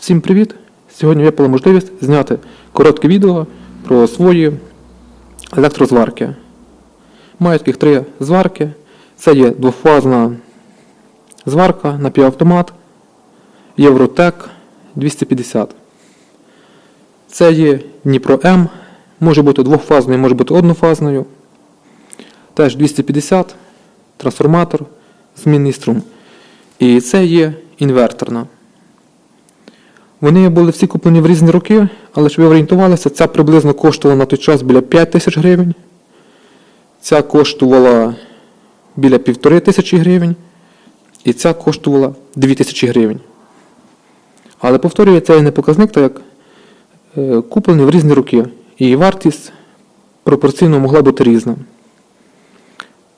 Всім привіт! Сьогодні випала можливість зняти коротке відео про свої електрозварки. Маю таких три зварки. Це є двофазна зварка напівавтомат Євротек 250. Це є Дніпро М, може бути двохфазною, може бути однофазною. Теж 250, трансформатор, змінний струм. І це є інверторна. Вони були всі куплені в різні роки, але щоб ви орієнтувалися, ця приблизно коштувала на той час біля 5 тисяч гривень. Ця коштувала біля півтори тисячі гривень. І ця коштувала 2 тисячі гривень. Але повторюю, це не показник, так як е, куплені в різні роки. І вартість пропорційно могла бути різна.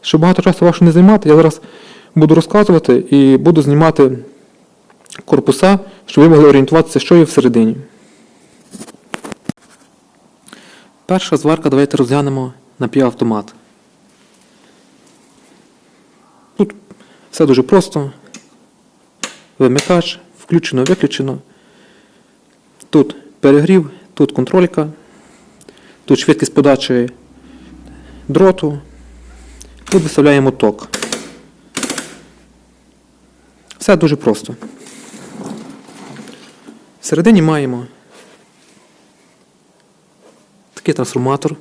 Щоб багато часу вашого не займати, я зараз буду розказувати і буду знімати корпуса, щоб ви могли орієнтуватися, що є всередині. Перша зварка давайте розглянемо напівавтомат. Тут все дуже просто. Вимикач, включено, виключено. Тут перегрів, тут контролька, тут швидкість подачі дроту, тут виставляємо ток. Все дуже просто. Всередині маємо такий трансформатор.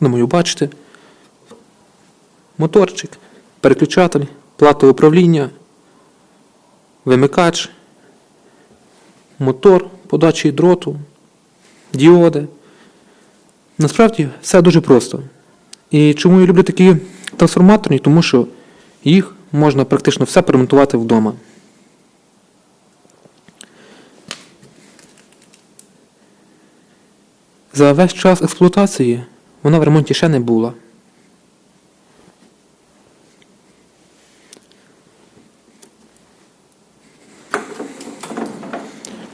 Думаю, бачите. Моторчик, переключатель, плата управління, вимикач, мотор подачі дроту, діоди. Насправді все дуже просто. І чому я люблю такі трансформаторні? Тому що їх можна практично все перемонтувати вдома. За весь час експлуатації вона в ремонті ще не була.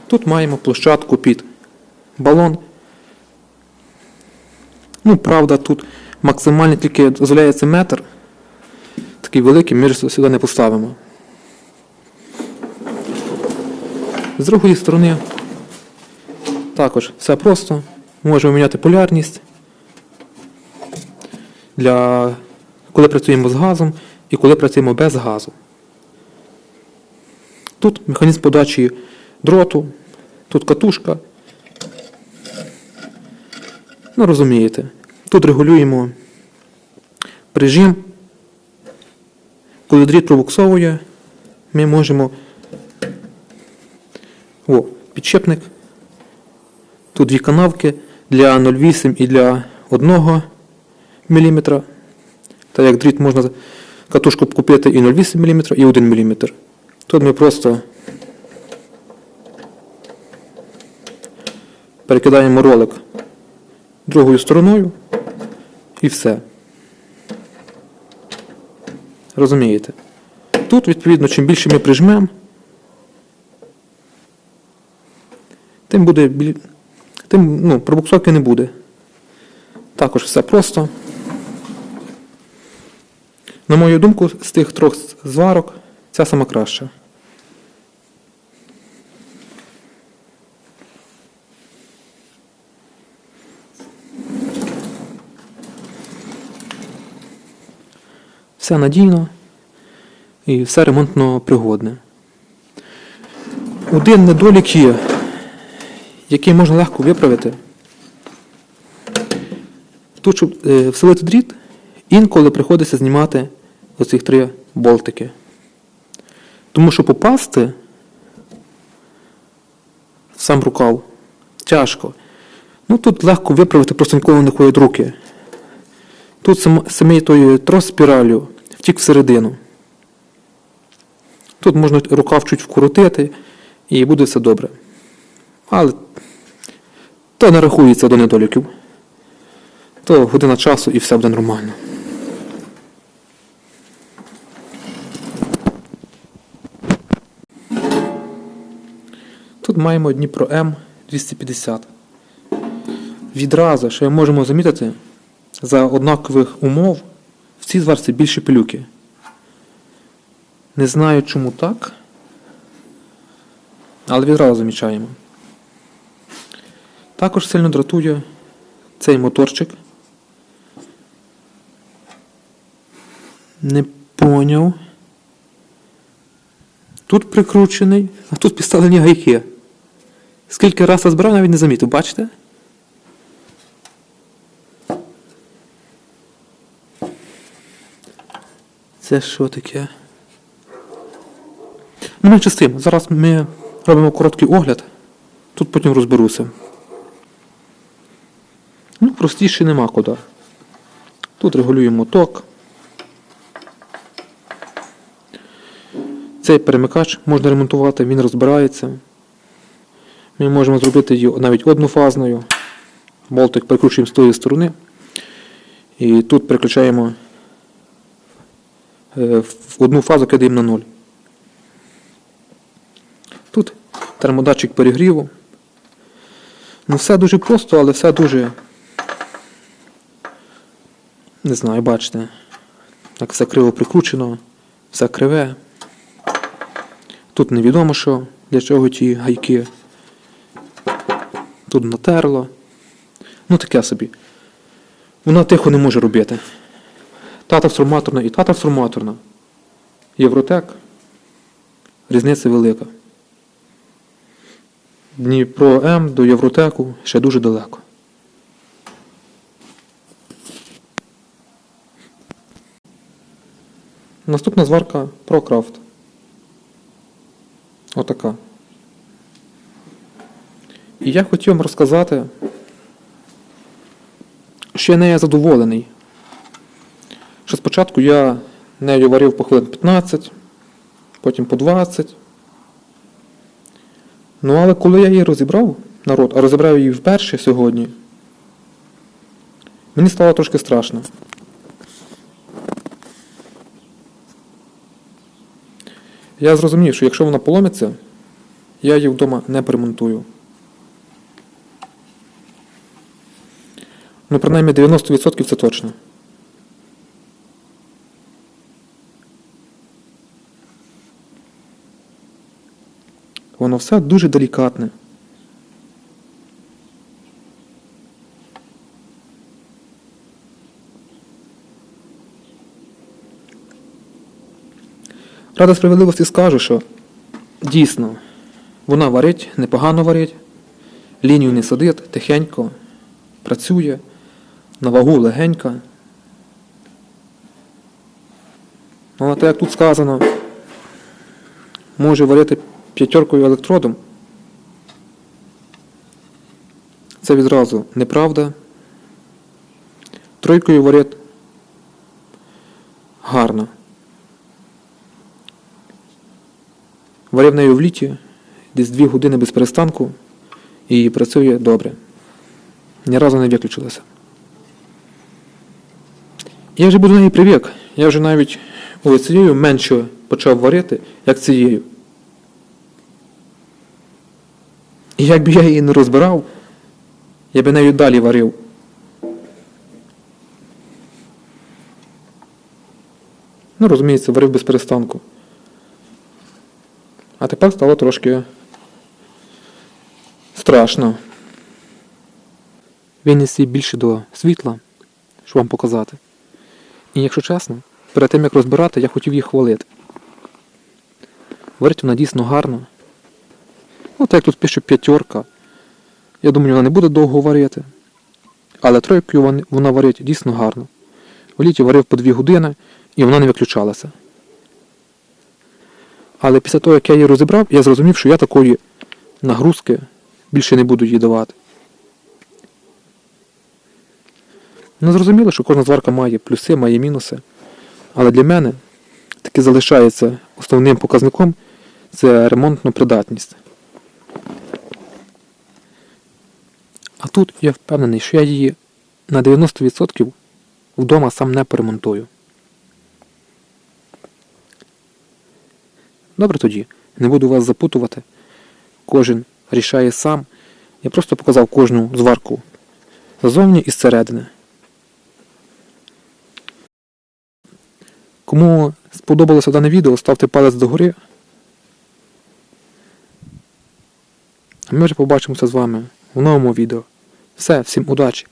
Тут маємо площадку під балон. Ну, правда, тут максимально тільки дозволяється метр. Такий великий, ми ж сюди не поставимо. З другої сторони також все просто. Можемо міняти полярність для коли працюємо з газом і коли працюємо без газу. Тут механізм подачі дроту, тут катушка. Ну, розумієте. Тут регулюємо прижим. Коли дріт пробуксовує, ми можемо. О, підшипник. Тут дві канавки для 0,8 і для 1 мм. Так як дріт можна катушку купити і 0,8 мм, і 1 мм. Тут ми просто перекидаємо ролик другою стороною і все. Розумієте? Тут, відповідно, чим більше ми прижмемо, тим буде тим ну, пробуксовки не буде. Також все просто. На мою думку, з тих трьох зварок ця сама краща. Все надійно і все ремонтно пригодне. Один недолік є, який можна легко виправити. Тут, щоб е, вселити дріт, інколи приходиться знімати оці три болтики. Тому що попасти в сам рукав тяжко. Ну тут легко виправити, просто ніколи не ходять руки. Тут сам, самий той трос спіралю втік всередину. Тут можна рукав чуть вкрутити і буде все добре. Але то не рахується до недоліків. То година часу і все буде нормально. Тут маємо Дніпро М 250. Відразу, що ми можемо замітити, за однакових умов в цій зварці більше пилюки. Не знаю, чому так. Але відразу замічаємо. Також сильно дратує цей моторчик. Не поняв. Тут прикручений, а тут підставлені гайки. Скільки раз збирав, навіть не замітив, бачите? Це що таке? Ну, менше з тим. Зараз ми робимо короткий огляд. Тут потім розберуся. Ну, простіше нема куди. Тут регулюємо ток. Цей перемикач можна ремонтувати, він розбирається. Ми можемо зробити її навіть однофазною. Болтик прикручуємо з тої сторони. І тут переключаємо одну фазу кидаємо на 0. Тут термодатчик перегріву. Ну, все дуже просто, але все дуже. Не знаю, бачите. Так все криво прикручено, все криве. Тут невідомо що, для чого ті гайки. Тут натерло. Ну таке собі. Вона тихо не може робити. Та трансформаторна і та трансформаторна. Євротек. Різниця велика. Дніпро М до Євротеку ще дуже далеко. Наступна зварка ProCraft. Отака. І я хотів вам розказати, що я нею задоволений. Спочатку я нею варив по хвилин 15, потім по 20. Ну, але коли я її розібрав, народ, а розібрав її вперше сьогодні, мені стало трошки страшно. Я зрозумів, що якщо вона поломиться, я її вдома не поремонтую. Ну, принаймні 90% це точно. Воно все дуже делікатне. Рада справедливості скажу, що дійсно вона варить, непогано варить, лінію не садить, тихенько, працює, на вагу легенька. Ну, Але так як тут сказано, може варити п'ятеркою електродом. Це відразу неправда. Тройкою варить гарно. Варив нею в літі десь 2 години без перестанку і працює добре. Ні разу не виключилася. Я вже буду неї привик. Я вже навіть ось цією менше почав варити, як цією. І якби я її не розбирав, я би нею далі варив. Ну, розуміється, варив без перестанку. А тепер стало трошки страшно. Виніс її більше до світла, щоб вам показати. І якщо чесно, перед тим як розбирати, я хотів її хвалити. Варить вона дійсно гарно. Ну, так як тут пише п'ятерка. Я думаю, вона не буде довго варити. Але тройкою вона варить дійсно гарно. В літі варив по 2 години і вона не виключалася. Але після того, як я її розібрав, я зрозумів, що я такої нагрузки більше не буду їй давати. Ну, зрозуміло, що кожна зварка має плюси, має мінуси. Але для мене таки залишається основним показником це ремонтна придатність. А тут я впевнений, що я її на 90% вдома сам не поремонтую. Добре тоді, не буду вас запутувати. Кожен рішає сам. Я просто показав кожну зварку ззовні і зсередини. Кому сподобалося дане відео, ставте палець догори. А ми вже побачимося з вами в новому відео. Все, всім удачі!